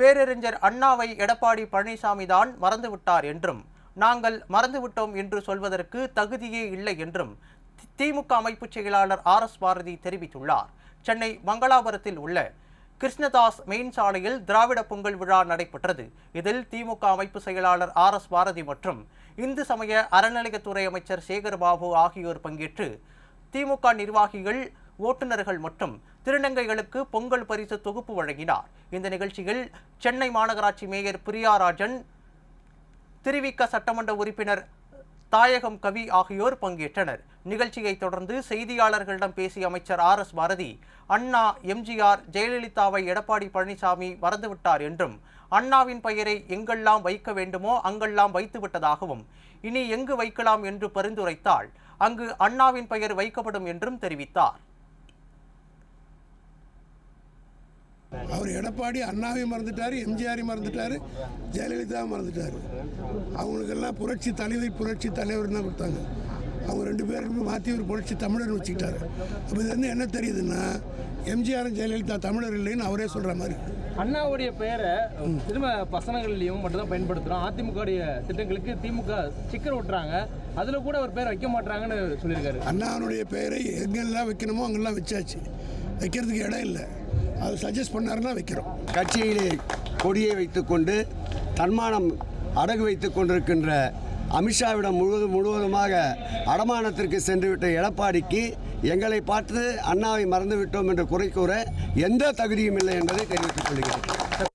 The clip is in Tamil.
பேரறிஞர் அண்ணாவை எடப்பாடி பழனிசாமி தான் மறந்துவிட்டார் என்றும் நாங்கள் மறந்துவிட்டோம் என்று சொல்வதற்கு தகுதியே இல்லை என்றும் திமுக அமைப்பு செயலாளர் ஆர் எஸ் பாரதி தெரிவித்துள்ளார். சென்னை மங்களாபுரத்தில் உள்ள கிருஷ்ணதாஸ் மெயின் சாலையில் திராவிட பொங்கல் விழா நடைபெற்றது. இதில் திமுக அமைப்பு செயலாளர் ஆர் எஸ் பாரதி மற்றும் இந்து சமய அறநிலையத்துறை அமைச்சர் சேகர் பாபு ஆகியோர் பங்கேற்று திமுக நிர்வாகிகள் ஓட்டுநர்கள் மற்றும் திருநங்கைகளுக்கு பொங்கல் பரிசு தொகுப்பு வழங்கினார். இந்த நிகழ்ச்சியில் சென்னை மாநகராட்சி மேயர் பிரியாராஜன் திருவிக்க சட்டமன்ற உறுப்பினர் தாயகம் கவி ஆகியோர் பங்கேற்றனர். நிகழ்ச்சியை தொடர்ந்து செய்தியாளர்களிடம் பேசிய அமைச்சர் R S Bharathi Anna MGR ஜெயலலிதாவை எடப்பாடி பழனிசாமி மறந்துவிட்டார் என்றும் அண்ணாவின் பெயரை எங்கெல்லாம் வைக்க வேண்டுமோ அங்கெல்லாம் வைத்துவிட்டதாகவும் இனி எங்கு வைக்கலாம் என்று பரிந்துரைத்தால் அங்கு அண்ணாவின் பெயர் வைக்கப்படும் என்றும் தெரிவித்தார். அவர் எடப்பாடி அண்ணாவையும் மறந்துட்டார் எம்ஜிஆரையும் மறந்துட்டார் ஜெயலலிதாவும் மறந்துட்டார். அவங்களுக்கெல்லாம் புரட்சி தலைவர் புரட்சி தலைவர் தான் கொடுத்தாங்க. அவங்க ரெண்டு பேருக்குமே மாற்றி ஒரு புரட்சி தமிழர் வச்சுக்கிட்டாரு. அப்போ இது வந்து என்ன தெரியுதுன்னா எம்ஜிஆரும் ஜெயலலிதா தமிழர் இல்லைன்னு அவரே சொல்கிற மாதிரி. அண்ணாவுடைய பெயரை திரும்ப பசனங்கள்லையும் மட்டும்தான் பயன்படுத்துகிறோம் அதிமுகவுடைய திட்டங்களுக்கு திமுக ஸ்டிக்கர் ஒட்டுறாங்க. அதில் கூட ஒரு பேர் வைக்க மாட்டாங்கன்னு சொல்லியிருக்காரு. அண்ணாவனுடைய பெயரை எங்கெல்லாம் வைக்கணுமோ அங்கெல்லாம் வச்சாச்சு. வைக்கிறதுக்கு இடம் இல்லை. அது சஜஸ்ட் பண்ணாருன்னா வைக்கிறோம். கட்சியிலே கொடியை வைத்துக்கொண்டு தன்மானம் அடகு வைத்துக் கொண்டிருக்கின்ற அமித்ஷாவிடம் முழுவதும் முழுவதுமாக அடமானத்திற்கு சென்றுவிட்ட எடப்பாடிக்கு எங்களை பார்த்து அண்ணாவை மறந்துவிட்டோம் என்று குறை கூற எந்த தகுதியும் இல்லை என்பதை தெரிவித்துக் கொள்கிறேன்.